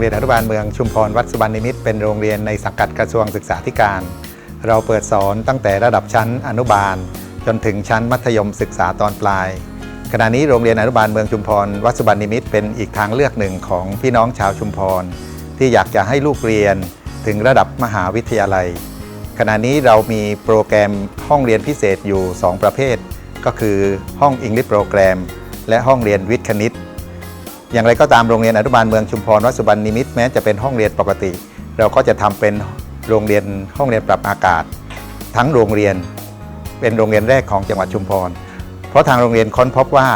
เรียนอนุบาลเมืองชุมพรวัดสุบรรณนิมิตเป็นโรงเรียนในสังกัดกระทรวงศึกษาธิการ เราเปิดสอนตั้งแต่ระดับชั้นอนุบาล จนถึงชั้นมัธยมศึกษาตอนปลาย ขณะนี้โรงเรียนอนุบาลเมืองชุมพรวัดสุบรรณนิมิตเป็นอีกทางเลือกหนึ่งของพี่น้องชาวชุมพร ที่อยากจะให้ลูกเรียนถึงระดับมหาวิทยาลัย ขณะนี้เรามีโปรแกรมห้องเรียนพิเศษอยู่ 2 ประเภท ก็คือห้อง English โปรแกรม และห้องเรียนวิทย์คณิต อย่างไรก็ตามโรงเรียนอนุบาลเมืองชุมพรวัดสุบรรณนิมิตรแม้จะเป็นห้องเรียนปกติ เราก็จะทำเป็นโรงเรียนห้องเรียนปรับอากาศ ทั้งโรงเรียนเป็นโรงเรียนแรกของจังหวัดชุมพร เพราะทางโรงเรียนค้นพบว่า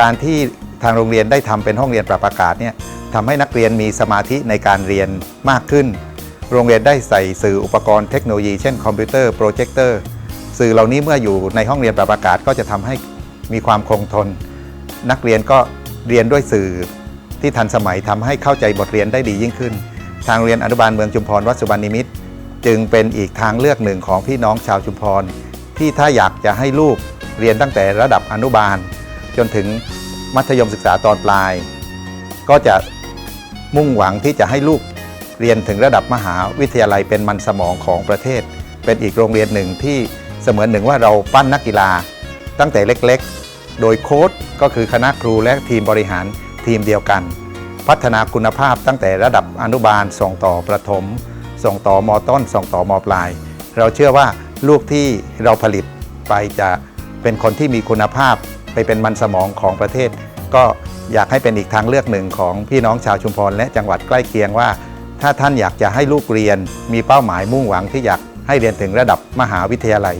การที่ทางโรงเรียนได้ทำเป็นห้องเรียนปรับอากาศเนี่ยทำให้นักเรียนมีสมาธิในการเรียนมากขึ้น โรงเรียนได้ใส่สื่ออุปกรณ์เทคโนโลยีเช่นคอมพิวเตอร์โปรเจคเตอร์สื่อเหล่านี้เมื่ออยู่ในห้องเรียนปรับอากาศก็จะทำให้มีความคงทน นักเรียนก็ เรียนด้วยสื่อที่ทันสมัยทำให้เข้าใจบทเรียนได้ดียิ่งขึ้น ทางเรียนอนุบาลเมืองชุมพรวัดสุบรรณนิมิตรจึงเป็นอีกทางเลือกหนึ่งของพี่น้องชาวชุมพร ที่ถ้าอยากจะให้ลูกเรียนตั้งแต่ระดับอนุบาล จนถึงมัธยมศึกษาตอนปลาย ก็จะมุ่งหวังที่จะให้ลูกเรียนถึงระดับมหาวิทยาลัยเป็นมันสมองของประเทศ เป็นอีกโรงเรียนหนึ่งที่เสมือนหนึ่งว่าเราปั้นนักกีฬา ตั้งแต่เล็ก ๆ โดยโค้ชก็คือคณะครูและทีมบริหารทีมเดียวกัน พัฒนาคุณภาพตั้งแต่ระดับอนุบาลส่งต่อประถม ส่งต่อมอต้น ส่งต่อมอปลาย เราเชื่อว่าลูกที่เราผลิตไปจะเป็นคนที่มีคุณภาพไปเป็นมันสมองของประเทศ ก็อยากให้เป็นอีกทางเลือกหนึ่งของพี่น้องชาวชุมพรและจังหวัดใกล้เคียงว่า ถ้าท่านอยากจะให้ลูกเรียน มีเป้าหมายมุ่งหวังที่อยากให้เรียนถึงระดับมหาวิทยาลัย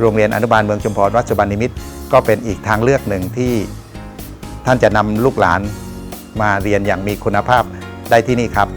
โรงเรียนอนุบาลเมืองชุมพรวัดสุบรรณนิมิตรก็เป็นอีกทางเลือกหนึ่งที่ท่านจะนำลูกหลานมาเรียนอย่างมีคุณภาพได้ที่นี่ครับ